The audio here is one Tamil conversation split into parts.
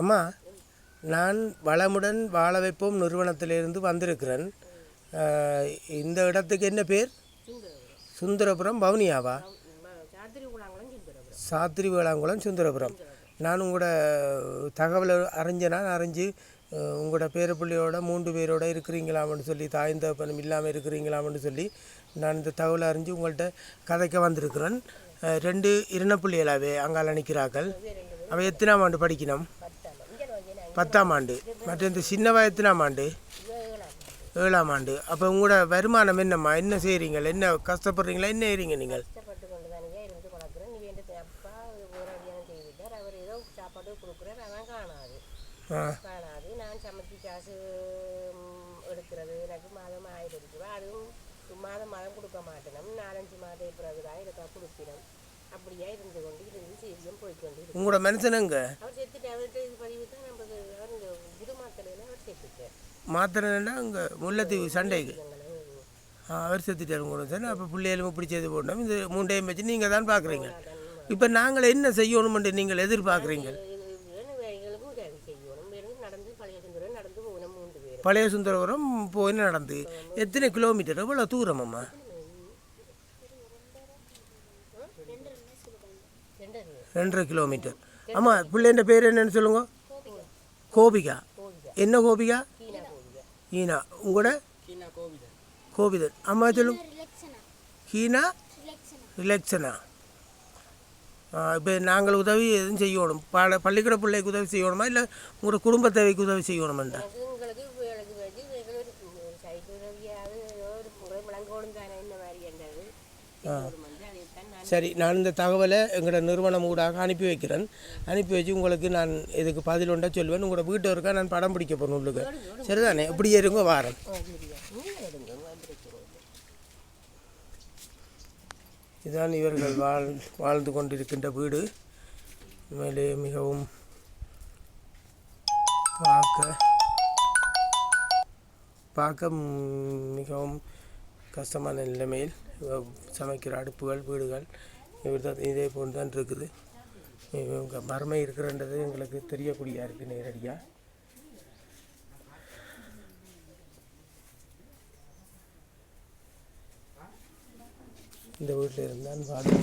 அம்மா நான் வளமுடன் வாழ வைப்போம் நிறுவனத்திலிருந்து வந்திருக்கிறேன். இந்த இடத்துக்கு என்ன பேர்? சுந்தரபுரம் பவுனியாவா? சாத்திரி சுந்தரபுரம். வேளாங்குளம் சுந்தரபுரம் நான் உங்களோட தகவலை அறிஞ்சேனா அறிஞ்சு உங்களோட உங்களோட பேரப்பிள்ளையோட மூன்று பேரோட இருக்கிறீங்களாம்னு சொல்லி தாய்ந்த பணம் இல்லாமல் இருக்கிறீங்களாம்னு சொல்லி நான் இந்த தகவலை அறிஞ்சு உங்கள்கிட்ட கதைக்க வந்திருக்கிறேன். ரெண்டு இரண பிள்ளைகளாவே அங்கால நிற்கிறார்கள் எத்தனாம் ஆண்டு படிக்கணும்? பத்தாம் ஆண்டு. மற்ற இந்த சின்னவா எத்தனாம் ஆண்டு ஏழாம் ஆண்டு. அப்போ உங்களோட வருமானம் என்னம்மா? என்ன செய்கிறீங்க என்ன கஷ்டப்படுறீங்களா? என்ன செய்கிறீங்க நீங்கள்? காணாது. நான் சமைச்சு காசு எடுக்கிறது. எனக்கு மாதம் ஆயிரம் ரூபா அதுவும் மாதம் மாதம் கொடுக்க மாட்டேன் நாலஞ்சு மாதம் பிறகு தான் இருக்கா கொடுப்பினோம். அப்படியே இருந்து கொண்டு இருந்து சீரியம் போய்க்கொண்டு இருக்கு. உங்களோட மனுஷனுங்க அவர் செத்துட்டு அவர்கிட்ட இது பதிவு தான் நமக்கு அவர் இந்த புது மாத்தலையில் அவர் செத்துட்டார். மாத்திரன்னா அங்கே முல்லைத்தீவு சண்டைக்கு. அவர் செத்துட்டார் உங்களோட சார் அப்போ பிள்ளைகளும் இப்படி செய்து போட்டோம் இது மூண்டையும் வச்சு நீங்கள் தான் பார்க்குறீங்க இப்போ நாங்கள் என்ன செய்யணுமென்று நீங்கள் எதிர்பார்க்குறீங்க? பழைய சுந்தரபுரம் போய் நடந்து? எத்தனை கிலோமீட்டர்? எவ்வளோ தூரம் அம்மா ரெண்டு ரெண்டரை கிலோமீட்டர். ஆமாம் பிள்ளைன்ற பேர் என்னன்னு சொல்லுங்க? கோபிகா. என்ன கோபிகா? ஈனா உங்களோட கோபிதன். அம்மா சொல்லுங்க கீனா? ரிலக்ஷனா? இப்போ நாங்கள் உதவி எதுவும் செய்யணும். பாட பள்ளிக்கூட பிள்ளைக்கு உதவி செய்யணுமா? இல்லை உங்களோட குடும்ப தேவைக்கு உதவி செய்யணுமெண்டா அது சரி நான் இந்த தகவலை எங்களோட நிறுவனம் ஊடாக அனுப்பி வைக்கிறேன். அனுப்பி வச்சு உங்களுக்கு நான் இதுக்கு பதில் உண்டா சொல்லுவேன். உங்களோட வீட்டு இருக்கா நான் படம் பிடிக்க போகணும் உங்களுக்கு சரிதானே? இப்படியே இருங்க வாரேன். இதுதான் இவர்கள் வாழ் வாழ்ந்து கொண்டிருக்கின்ற வீடு. உண்மையிலே மிகவும் பார்க்க பார்க்க மிகவும் கஷ்டமான நிலைமையில் சமைக்கிற அடுப்புகள் வீடுகள் இவர் தான் இதே போன்று தான் இருக்குது. இவங்க வறுமை இருக்கிறன்றது எங்களுக்கு தெரியக்கூடியா இருக்குது நேரடியாக இந்த வீட்டில் இருந்தால் வாழ்க்கை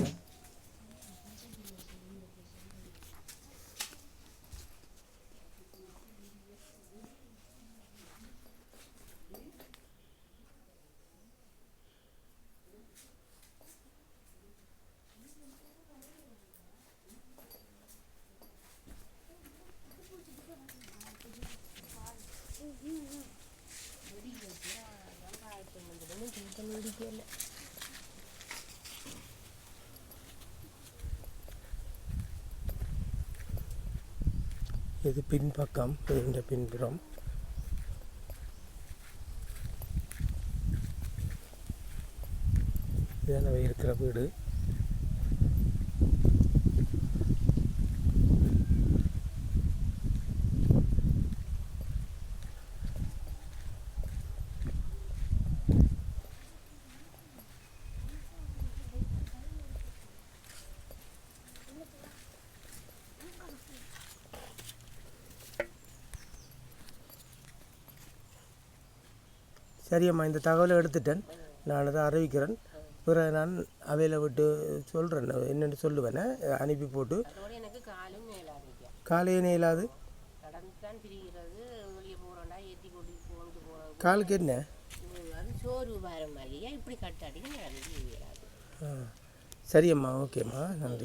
இது பின்பக்கம் இந்த பின்புறம். இதான இருக்கிற வீடு. சரியம்மா இந்த தகவலை எடுத்துட்டேன். நான் அதை அறிவிக்கிறேன். பிறகு நான் அவையில் விட்டு சொல்கிறேன் என்னென்னு சொல்லுவேன். அனுப்பி போட்டு. காலையினே இல்லாது காலுக்கு என்ன? ஆ. சரியம்மா ஓகேம்மா. நன்றி.